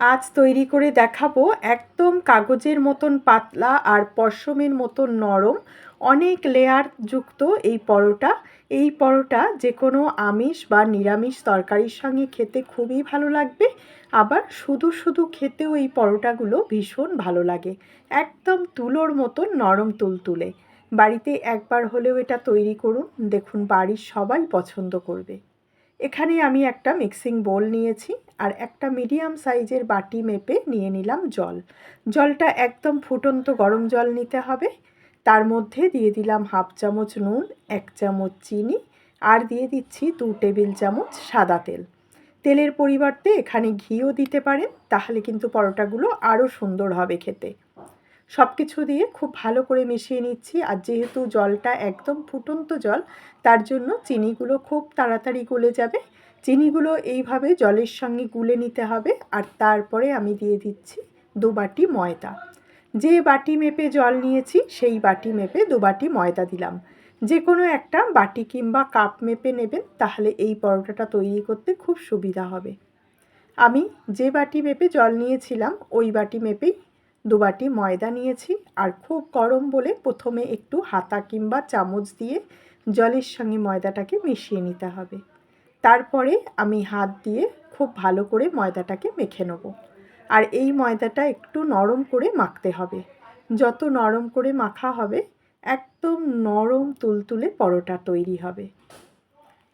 আজ তৈরি করে দেখাবো একদম কাগজের মতন পাতলা আর পশমের মতন নরম, অনেক লেয়ার যুক্ত এই পরোটা। এই পরোটা যে কোনো আমিষ বা নিরামিষ তরকারির সঙ্গে খেতে খুবই ভালো লাগবে। আবার শুধু শুধু খেতেও এই পরোটাগুলো ভীষণ ভালো লাগে। একদম তুলোর মতন নরম তুলতুলে। বাড়িতে একবার হলেও এটা তৈরি করুন। দেখুন বাড়ির সবাই পছন্দ করবে। এখানে আমি একটা মিক্সিং বোল নিয়েছি আর একটা মিডিয়াম সাইজের বাটি মেপে নিয়ে নিলাম জল। জলটা একদম ফুটন্ত গরম জল নিতে হবে। তার মধ্যে দিয়ে দিলাম হাফ চামচ নুন, এক চামচ চিনি আর দিয়ে দিচ্ছি দু টেবিল চামচ সাদা তেল। তেলের পরিবর্তে এখানে ঘিও দিতে পারেন, তাহলে কিন্তু পরোটাগুলো আরও সুন্দর হবে খেতে। সব কিছু দিয়ে খুব ভালো করে মিশিয়ে নিচ্ছি। আর যেহেতু জলটা একদম ফুটন্ত জল, তার জন্য চিনিগুলো খুব তাড়াতাড়ি গলে যাবে। চিনিগুলো এইভাবে জলের সঙ্গে গুলে নিতে হবে। আর তারপরে আমি দিয়ে দিচ্ছি দু বাটি ময়দা। যে বাটি মেপে জল নিয়েছি, সেই বাটি মেপে দু বাটি ময়দা দিলাম। যে কোনো একটা বাটি কিংবা কাপ মেপে নেবেন, তাহলে এই পরোটাটা তৈরি করতে খুব সুবিধা হবে। আমি যে বাটি মেপে জল নিয়েছিলাম, ওই বাটি মেপেই দু বাটি ময়দা নিয়েছি আর খুব গরম বলে প্রথমে একটু হাতা কিংবা চামচ দিয়ে জলের সঙ্গে ময়দাটাকে মিশিয়ে নিতে হবে। তারপরে আমি হাত দিয়ে খুব ভালো করে ময়দাটাকে মেখে নেব। আর এই ময়দাটা একটু নরম করে মাখতে হবে। যত নরম করে মাখা হবে, একদম নরম তুলতুলে পরোটা তৈরি হবে।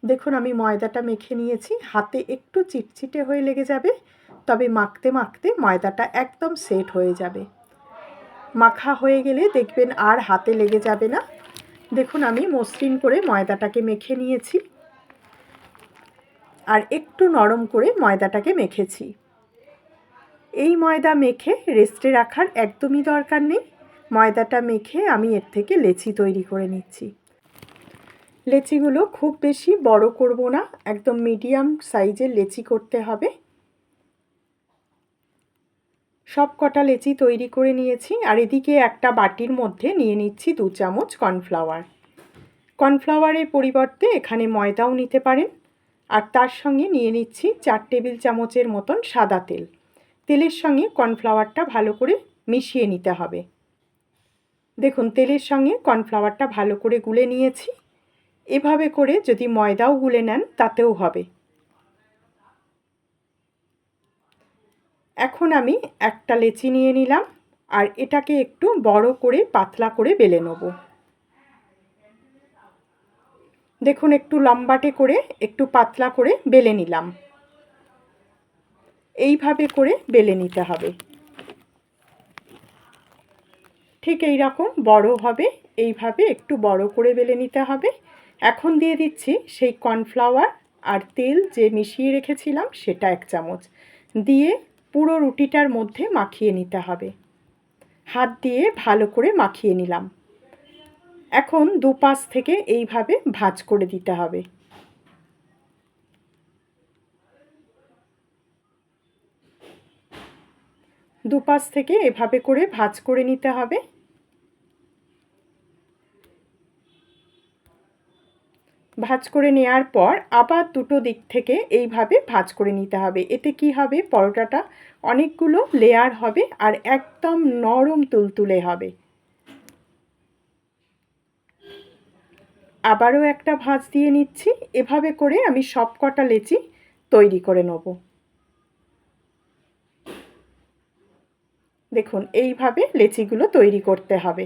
দেখুন, আমি ময়দাটা মেখে নিয়েছি। হাতে একটু চিটচিটে হয়ে লেগে যাবে। তবে মাখতে মাখতে ময়দাটা একদম সেট হয়ে যাবে। মাখা হয়ে গেলে দেখবেন আর হাতে লেগে যাবে না। দেখুন আমি মসৃণ করে ময়দাটাকে মেখে নিয়েছি। আর একটু নরম করে ময়দাটাকে মেখেছি। এই ময়দা মেখে রেস্টে রাখার একদমই দরকার নেই। ময়দাটা মেখে আমি এর থেকে লেচি তৈরি করে নিচ্ছি। লেচিগুলো খুব বেশি বড় করব না। একদম মিডিয়াম সাইজের লেচি করতে হবে। সব কটা লেচি তৈরি করে নিয়েছি আর এদিকে একটা বাটির মধ্যে নিয়ে নিচ্ছি দু চামচ কর্নফ্লাওয়ার। কর্নফ্লাওয়ারের পরিবর্তে এখানে ময়দাও নিতে পারেন আর তার সঙ্গে নিয়ে নিচ্ছি চার টেবিল চামচের মতন সাদা তেল। তেলের সঙ্গে কর্নফ্লাওয়ারটা ভালো করে মিশিয়ে নিতে হবে। দেখুন, তেলের সঙ্গে কর্নফ্লাওয়ারটা ভালো করে গুলে নিয়েছি। এভাবে করে যদি ময়দাও গুলে নেন, তাতেও হবে। এখন আমি একটা লেচি নিয়ে নিলাম আর এটাকে একটু বড় করে পাতলা করে বেলে নেব। দেখুন, একটু লম্বাটে করে, একটু পাতলা করে বেলে নিলাম। এইভাবে করে বেলে নিতে হবে। ঠিক এই রকম বড় হবে, এইভাবে একটু বড় করে বেলে নিতে হবে। এখন দিয়ে দিচ্ছি সেই কর্নফ্লাওয়ার আর তেল যে মিশিয়ে রেখেছিলাম সেটা এক চামচ। দিয়ে পুরো রুটিটার মধ্যে মাখিয়ে নিতে হবে। হাত দিয়ে ভালো করে মাখিয়ে নিলাম। এখন দুপাশ থেকে এইভাবে ভাজ করে দিতে হবে। দুপাশ থেকে এভাবে করে ভাজ করে নিতে হবে। ভাজ করে নেওয়ার পর আবার দুটো দিক থেকে এইভাবে ভাজ করে নিতে হবে। এতে কি হবে? পরোটাটা অনেকগুলো লেয়ার হবে আর একদম নরম তুলতুলে হবে। আবারও একটা ভাজ দিয়ে নিচ্ছি। এভাবে করে আমি সব কটা লেচি তৈরি করে নেব। দেখুন, এইভাবে লেচিগুলো তৈরি করতে হবে।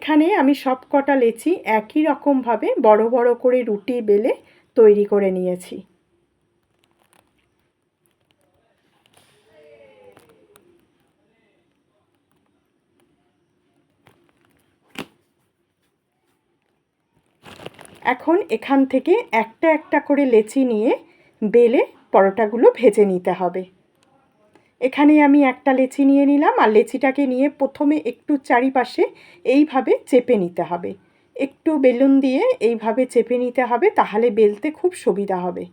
এখানে আমি সব কটা লেচি একই রকমভাবে বড় বড় করে রুটি বেলে তৈরি করে নিয়েছি। এখন এখান থেকে একটা একটা করে লেচি নিয়ে বেলে পরোটাগুলো ভেজে নিতে হবে। এখানে আমি একটা লেচি নিয়ে নিলাম, আর লেচিটাকে নিয়ে প্রথমে একটু চারিপাশে এইভাবে চেপে নিতে হবে। একটু বেলুন দিয়ে এইভাবে চেপে নিতে হবে, তাহলে বেলতে খুব সুবিধা হবে।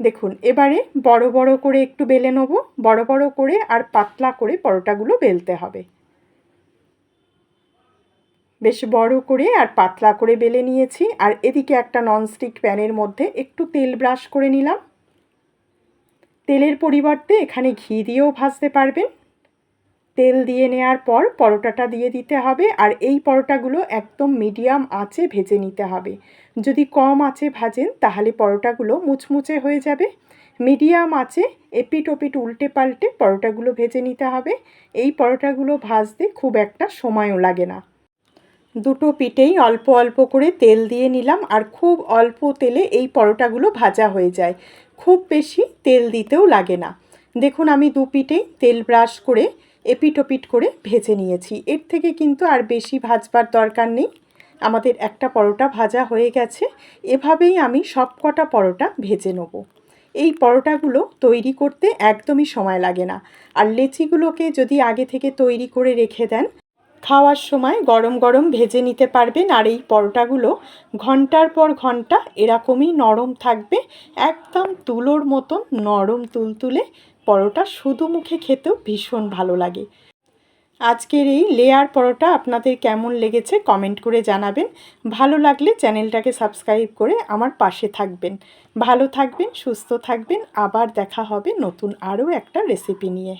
দেখুন, এবারে বড় বড় করে একটু বেলে নেব, বড় বড় করে আর পাতলা করে পরোটাগুলো বেলতে হবে। বেশ বড় করে আর পাতলা করে বেলে নিয়েছি। আর এদিকে একটা ননস্টিক প্যানের মধ্যে একটু তেল ব্রাশ করে নিলাম। তেলের পরিবর্তে এখানে ঘি দিয়েও ভাজতে পারবেন। তেল দিয়ে নেওয়ার পর পরোটাটা দিয়ে দিতে হবে। আর এই পরোটাগুলো একদম মিডিয়াম আঁচে ভেজে নিতে হবে। যদি কম আঁচে ভাজেন তাহলে পরোটাগুলো মুচমুচে হয়ে যাবে। মিডিয়াম আঁচে এপিট ওপিট উল্টে পাল্টে পরোটাগুলো ভেজে নিতে হবে। এই পরোটাগুলো ভাজতে খুব একটা সময়ও লাগে না। দুটো পিঠেই অল্প অল্প করে তেল দিয়ে নিলাম আর খুব অল্প তেলে এই পরোটাগুলো ভাজা হয়ে যায়। খুব বেশি তেল দিতেও লাগে না। দেখুন আমি দু পিঠেই তেল ব্রাশ করে এপিট ওপিট করে ভেজে নিয়েছি। এর থেকে কিন্তু আর বেশি ভাজবার দরকার নেই। আমাদের একটা পরোটা ভাজা হয়ে গেছে। এভাবেই আমি সব কটা পরোটা ভেজে নেব। এই পরোটাগুলো তৈরি করতে একদমই সময় লাগে না। আর লেচিগুলোকে যদি আগে থেকে তৈরি করে রেখে দেন খাওয়ার সময় গরম গরম ভেজে নিতে পারবেন। আর এই পরোটাগুলো ঘণ্টার পর ঘণ্টা এরকমই নরম থাকবে, একদম তুলোর মতন নরম তুলতুলে পরোটা শুধু মুখে খেতেও ভীষণ ভালো লাগে। আজকের এই লেয়ার পরোটা আপনাদের কেমন লেগেছে কমেন্ট করে জানাবেন। ভালো লাগলে চ্যানেলটাকে সাবস্ক্রাইব করে আমার পাশে থাকবেন। ভালো থাকবেন, সুস্থ থাকবেন, আবার দেখা হবে নতুন আরও একটা রেসিপি নিয়ে।